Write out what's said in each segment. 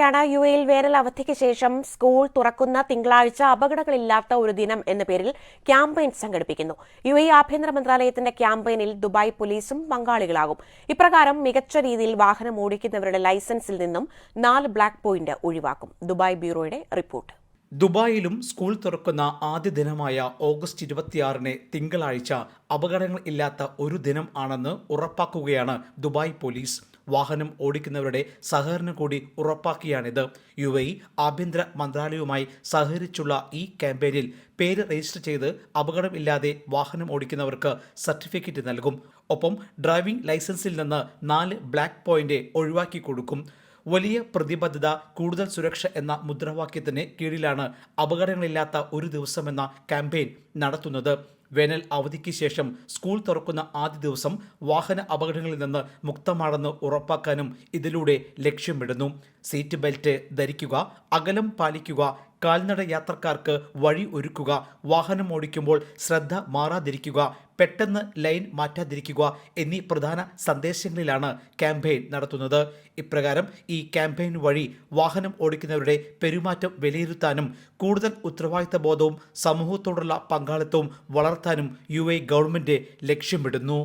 ാണ് യു എയിൽ വേനൽ അവധിക്ക് ശേഷം സ്കൂൾ തുറക്കുന്ന തിങ്കളാഴ്ച അപകടങ്ങളില്ലാത്ത ഒരു ദിനം എന്ന പേരിൽ ക്യാമ്പയിൻ സംഘടിപ്പിക്കുന്നു. യു എ ആഭ്യന്തര മന്ത്രാലയത്തിന്റെ ക്യാമ്പയിനിൽ ദുബായ് പോലീസും പങ്കാളികളാകും. ഇപ്രകാരം മികച്ച രീതിയിൽ വാഹനം ഓടിക്കുന്നവരുടെ ലൈസൻസിൽ നിന്നും നാല് ബ്ലാക്ക് പോയിന്റ് ഒഴിവാക്കും. ദുബായ് ബ്യൂറോയുടെ റിപ്പോർട്ട്. ദുബായിലും സ്കൂൾ തുറക്കുന്ന ആദ്യ ദിനമായ ഓഗസ്റ്റ് ഇരുപത്തിയാറിന് തിങ്കളാഴ്ച അപകടങ്ങൾ ഇല്ലാത്ത ഒരു ദിനം ആണെന്ന് ഉറപ്പാക്കുകയാണ് ദുബായ് പോലീസ്. വാഹനം ഓടിക്കുന്നവരുടെ സഹകരണം കൂടി ഉറപ്പാക്കിയാണിത്. യു എ ആഭ്യന്തര മന്ത്രാലയവുമായി സഹകരിച്ചുള്ള ഈ ക്യാമ്പയിനിൽ പേര് രജിസ്റ്റർ ചെയ്ത് അപകടമില്ലാതെ വാഹനം ഓടിക്കുന്നവർക്ക് സർട്ടിഫിക്കറ്റ് നൽകും. ഒപ്പം ഡ്രൈവിംഗ് ലൈസൻസിൽ നിന്ന് നാല് ബ്ലാക്ക് പോയിന്റ് ഒഴിവാക്കി കൊടുക്കും. വലിയ പ്രതിബദ്ധത കൂടുതൽ സുരക്ഷ എന്ന മുദ്രാവാക്യത്തിന് കീഴിലാണ് അപകടങ്ങളില്ലാത്ത ഒരു ദിവസമെന്ന ക്യാമ്പയിൻ നടത്തുന്നത്. വേനൽ അവധിക്ക് ശേഷം സ്കൂൾ തുറക്കുന്ന ആദ്യ ദിവസം വാഹന അപകടങ്ങളിൽ നിന്ന് മുക്തമാണെന്ന് ഉറപ്പാക്കാനും ഇതിലൂടെ ലക്ഷ്യമിടുന്നു. സീറ്റ് ബെൽറ്റ് ധരിക്കുക അകലം പാലിക്കുക കാൽനട യാത്രക്കാർക്ക് വഴി ഒരുക്കുക. വാഹനം ഓടിക്കുമ്പോൾ ശ്രദ്ധ മാറാതിരിക്കുക. പെട്ടെന്ന് ലൈൻ മാറ്റാതിരിക്കുക എന്നീ പ്രധാന സന്ദേശങ്ങളിലാണ് ക്യാമ്പയിൻ നടത്തുന്നത്. ഇപ്രകാരം ഈ ക്യാമ്പയിൻ വഴി വാഹനം ഓടിക്കുന്നവരുടെ പെരുമാറ്റം വിലയിരുത്താനും കൂടുതൽ ഉത്തരവാദിത്ത ബോധവും സമൂഹത്തോടുള്ള പങ്കാളിത്തവും വളർത്താനും യു എ ഗവൺമെന്റ് ലക്ഷ്യമിടുന്നു.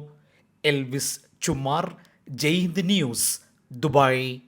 Elvis Chummar Jaihind news Dubai.